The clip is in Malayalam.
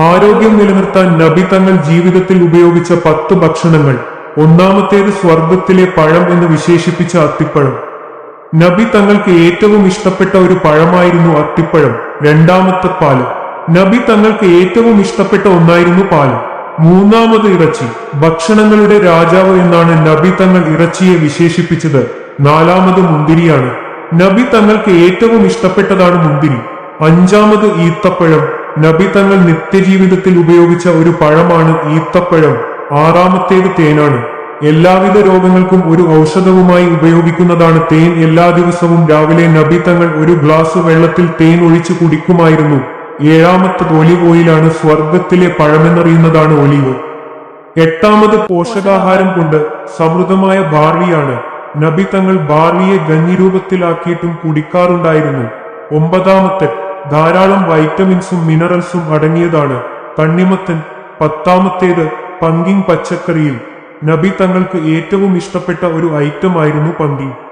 ആരോഗ്യം നിലനിർത്താൻ നബി തങ്ങൾ ജീവിതത്തിൽ ഉപയോഗിച്ച പത്ത് ഭക്ഷണങ്ങൾ ഒന്നാമത്തേത് സ്വർഗത്തിലെ പഴം എന്ന് വിശേഷിപ്പിച്ച അത്തിപ്പഴം. നബി തങ്ങൾക്ക് ഏറ്റവും ഇഷ്ടപ്പെട്ട ഒരു പഴമായിരുന്നു അത്തിപ്പഴം രണ്ടാമത്തെ പാൽ നബി തങ്ങൾക്ക് ഏറ്റവും ഇഷ്ടപ്പെട്ട ഒന്നായിരുന്നു പാൽ മൂന്നാമത് ഇറച്ചി. ഭക്ഷണങ്ങളുടെ രാജാവ് എന്നാണ് നബി തങ്ങൾ ഇറച്ചിയെ വിശേഷിപ്പിച്ചത്. നാലാമത് മുന്തിരിയാണ്. നബി തങ്ങൾക്ക് ഏറ്റവും ഇഷ്ടപ്പെട്ടതാണ് മുന്തിരി. അഞ്ചാമത് ഈത്തപ്പഴം. നബി തങ്ങൾ നിത്യജീവിതത്തിൽ ഉപയോഗിച്ച ഒരു പഴമാണ് ഈത്തപ്പഴം. ആറാമത്തേത് തേനാണ്. എല്ലാവിധ രോഗങ്ങൾക്കും ഒരു ഔഷധവുമായി ഉപയോഗിക്കുന്നതാണ് തേൻ. എല്ലാ ദിവസവും രാവിലെ നബി തങ്ങൾ ഒരു ഗ്ലാസ് വെള്ളത്തിൽ തേൻ ഒഴിച്ചു കുടിക്കുമായിരുന്നു. ഏഴാമത്തെ ഒലിവ് ഓയിലാണ് സ്വർഗത്തിലെ പഴമെന്നറിയുന്നതാണ് ഒലിവ്. എട്ടാമത് പോഷകാഹാരം കൊണ്ട് സമൃദ്ധമായ ബാർലിയാണ്. നബി തങ്ങൾ ബാർലിയെ ഗഞ്ഞിരൂപത്തിലാക്കിയിട്ടും കുടിക്കാറുണ്ടായിരുന്നു. ഒമ്പതാമത്തെ ധാരാളം വൈറ്റമിൻസും മിനറൽസും അടങ്ങിയതാണ് തണ്ണിമത്തൻ പത്താമത്തേത് പങ്കിങ് പച്ചക്കറിയിൽ. നബി തങ്ങൾക്ക് ഏറ്റവും ഇഷ്ടപ്പെട്ട ഒരു ഐറ്റം ആയിരുന്നു പങ്കിങ്